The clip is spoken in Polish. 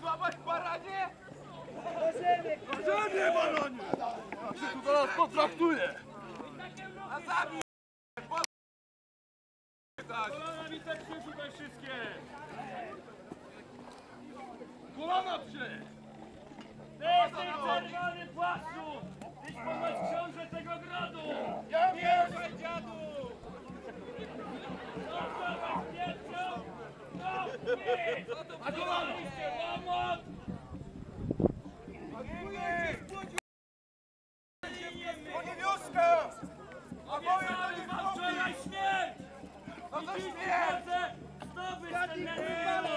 złamać, baranie? Możemy! Możemy, baranie! Ja się tu zaraz potraktuję! A zabij! Kolana mi tak przeszukaj wszystkie! Kolana prze! Ty w tym czerwonym płaszczu! Tyś ponoć książę tego grodu! Ja wiem, dziadu! Co to, co to, co to, co to, co to, co to, co to, co to, co to, co to, co to, co to, co to, co to, co to, co Stop it!